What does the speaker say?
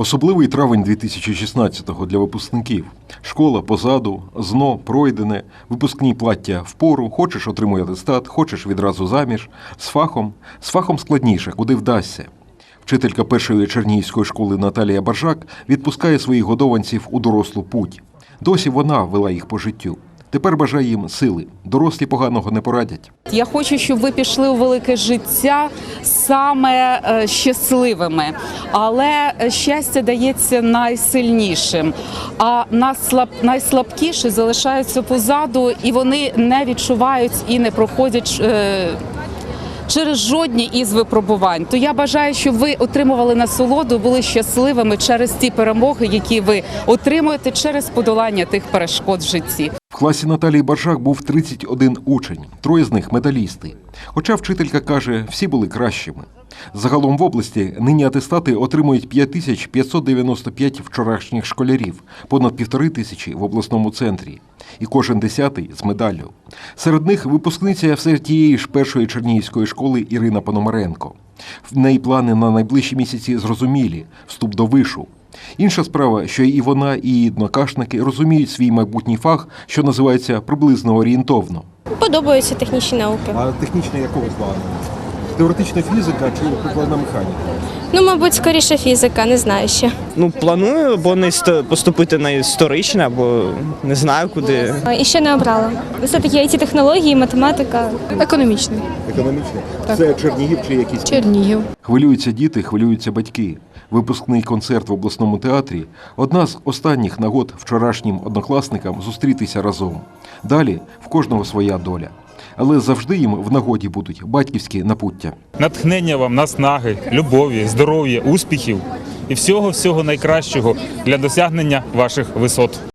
Особливий травень 2016-го для випускників. Школа позаду, ЗНО пройдене, випускні плаття впору, хочеш отримуй атестат, хочеш відразу заміж. З фахом, з фахом складніше, куди вдасться. Вчителька першої чернігівської школи Наталія Баржак відпускає своїх годованців у дорослу путь. Досі вона вела їх по життю. Тепер бажає їм сили. Дорослі поганого не порадять. Я хочу, щоб ви пішли у велике життя саме е, щасливими, але е, щастя дається найсильнішим. А найслабкіші залишаються позаду, і вони не відчувають і не проходять. е, Через жодні із випробувань, то я бажаю, щоб ви отримували насолоду, були щасливими через ті перемоги, які ви отримуєте через подолання тих перешкод в житті. В класі Наталії Баржак був 31 учень, троє з них медалісти. Хоча вчителька каже, всі були кращими. Загалом в області нині атестати отримують 5595 вчорашніх школярів, понад півтори тисячі в обласному центрі. І кожен десятий з медаллю. Серед них випускниця все тієї ж першої чернігівської школи Ірина Пономаренко. В неї плани на найближчі місяці зрозумілі вступ до вишу. Інша справа, що і вона, і її однокашники розуміють свій майбутній фах, що називається приблизно орієнтовно. Подобаються технічні науки. А технічна якого плану? Теоретична фізика чи прикладна механіка? Ну, мабуть, скоріше фізика, не знаю ще. Ну, планую або не поступити на історичне, або не знаю куди. І ще не обрала. Все-таки it технології, математика. Економічний. Економічна? Це Чернігів чи якісь? Чернігів. Хвилюються діти, хвилюються батьки. Випускний концерт в обласному театрі одна з останніх нагод вчорашнім однокласникам зустрітися разом. Далі в кожного своя доля. Але завжди їм в нагоді будуть батьківські напуття. натхнення вам, наснаги, любові, здоров'я, успіхів і всього всього найкращого для досягнення ваших висот.